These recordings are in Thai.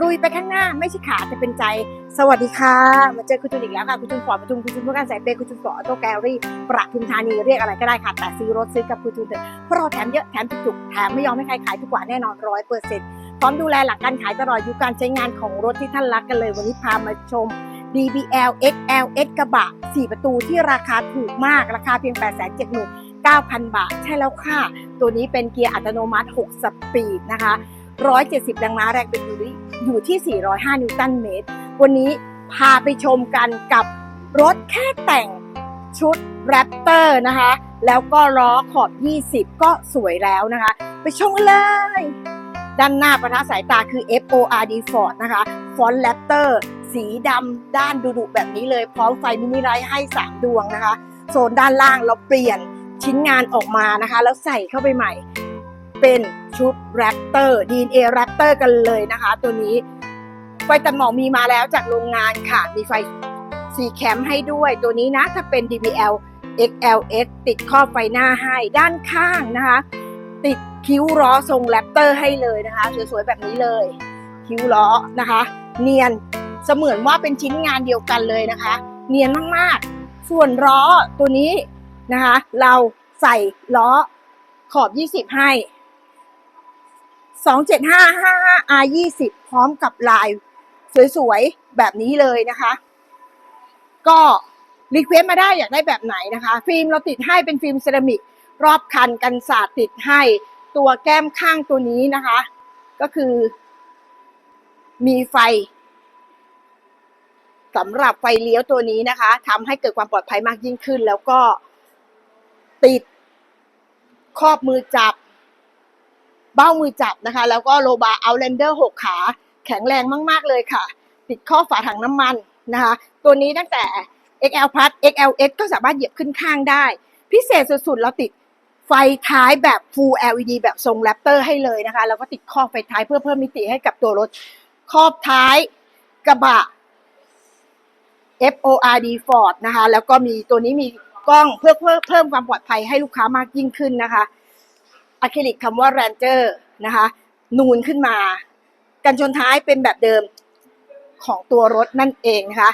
รุยไปข้างหน้าไม่ใช่ขาจะเป็นใจ สวัสดีค่ะ มาเจอคุณจุนอีกแล้วค่ะ คุณจุนฟอร์ดปทุมคุณจุนพื่อการสายเปย์คุณจุนฟอร์ดออโต้แกลลี่ประทุมธานีเรียกอะไรก็ได้ค่ะ แต่ซื้อรถซื้อกับคุณจุนเถอะเพราะเราแถมเยอะแถมจุกแถมไม่ยอมให้ใครขายถูกกว่าแน่นอนร้อยเปอร์เซ็นต์พร้อมดูแลหลังการขายตลอดอายุการใช้งานของรถที่ท่านรักกันเลย วันนี้พามาชม DBL XL X กระบะ 4 ประตูที่ราคาถูกมากราคาเพียง 8 7 9 0 0 0 บาท ใช่แล้วค่ะ ตัวนี้เป็นเกียร์อัตโนมัติ 6 สปีดนะคะ 170 แรงม้าแรงบิดอยู่ที่ อยู่ที่ 405 นิวตันเมตร วันนี้พาไปชมกันกับรถแค่แต่งชุดแรปเตอร์นะคะ แล้วก็ล้อขอบ 20 ก็สวยแล้วนะคะ ไปชมกันเลย ด้านหน้าประทับสายตาคือ FORD Ford นะคะ ฟอนต์แรปเตอร์ สีดำด้านดุๆแบบนี้เลย พร้อมไฟมินิไลท์ให้ 3 ดวงนะคะ โซนด้านล่างเราเปลี่ยนชิ้นงานออกมานะคะ แล้วใส่เข้าไปใหม่ เป็นชุดแรปเตอร์ DNA แรปเตอร์กันเลยนะคะ ตัวนี้ไฟตัดหมอกมีมาแล้วจากโรงงานค่ะ มีไฟสีแคมให้ด้วย ตัวนี้นะถ้าเป็น DBL XLS ติดครอบไฟหน้าให้ด้านข้างนะคะ ติดคิ้วล้อทรงแรปเตอร์ให้เลยนะคะ สวยๆแบบนี้เลย คิ้วล้อนะคะ เนียนเสมือนว่าเป็นชิ้นงานเดียวกันเลยนะคะ เนียนมากๆ ส่วนล้อตัวนี้นะคะ เราใส่ล้อขอบ 20 ให้ 27555 R 20พร้อมกับลายสวยๆ แบบนี้เลยนะคะ ก็รีเควสมาได้อยากได้แบบไหนนะคะ ฟิล์มเราติดให้เป็นฟิล์มเซรามิก รอบคันกันสาดติดให้ตัวแก้มข้างตัวนี้นะคะ ก็คือ มีไฟสำหรับไฟเลี้ยวตัวนี้นะคะทำให้เกิดความปลอดภัยมากยิ่งขึ้น แล้วก็ติดครอบมือจับ เบ้ามือจับนะคะ แล้วก็โลบาเอาเลนเดอร์หกขา แข็งแรงมาก ๆ เลยค่ะ ติดข้อฝาถังน้ำมันนะคะ ตัวนี้ตั้งแต่ XL Plus XLS ก็สามารถเหยียบขึ้นข้างได้ พิเศษสุด ๆ เราติดไฟท้ายแบบ Full LED แบบทรงแรปเตอร์ให้เลยนะคะ แล้วก็ติดครอไฟท้ายเพื่อเพิ่มมิติให้กับตัวรถครอบท้ายกระบะ FORD Ford นะคะ แล้วก็มีตัวนี้มีกล้องเพื่อเพิ่มความปลอดภัยให้ลูกค้ามากยิ่งขึ้นนะคะ อะคริลิกคำว่า Ranger นะคะนูนขึ้นมา กันชนท้ายเป็นแบบเดิมของตัวรถนั่นเองนะคะ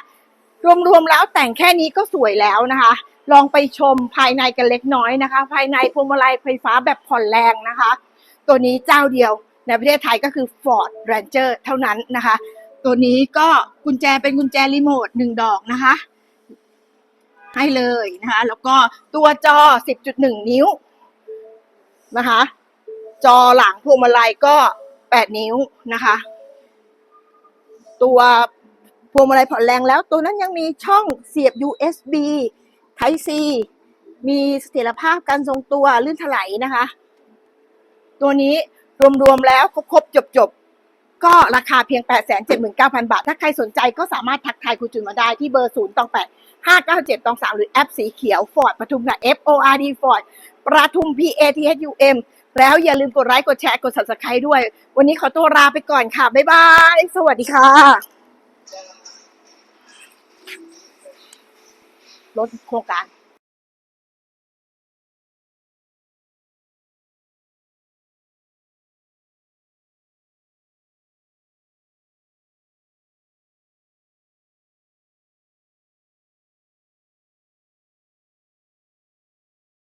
รวมๆแล้วแต่งแค่นี้ก็สวยแล้วนะคะ ลองไปชมภายในกันเล็กน้อยนะคะ ภายในพวงมาลัยไฟฟ้าแบบผ่อนแรงนะคะ ตัวนี้เจ้าเดียวในประเทศไทยก็คือ Ford Ranger เท่านั้นนะคะ ตัวนี้ก็กุญแจเป็นกุญแจรีโมทหนึ่งดอกนะคะ ให้เลยนะคะ แล้วก็ตัวจอ 10.1 นิ้ว นะคะ จอหลังพวงมาลัยก็8นิ้วนะคะ ตัวพวงมาลัยผ่อนแรงแล้ว ตัวนั้นยังมีช่องเสียบ USB Type C มีเสถียรภาพการทรงตัวลื่นถลายนะคะ ตัวนี้รวมๆแล้วครบๆจบๆ ก็ราคาเพียง 879,000 บาท ถ้าใครสนใจก็สามารถทักทายคุณจุนมาได้ที่เบอร์ 0 ตอง 8 597 ตอง 3 หรือแอปสีเขียว Ford ปทุมค่ะ F O R D Ford ประทุม P A T H U M แล้วอย่าลืมกดไลค์กดแชร์กด subscribe ด้วย วันนี้ขอตัวลาไปก่อนค่ะ บ๊ายบาย สวัสดีค่ะ รถโครงการ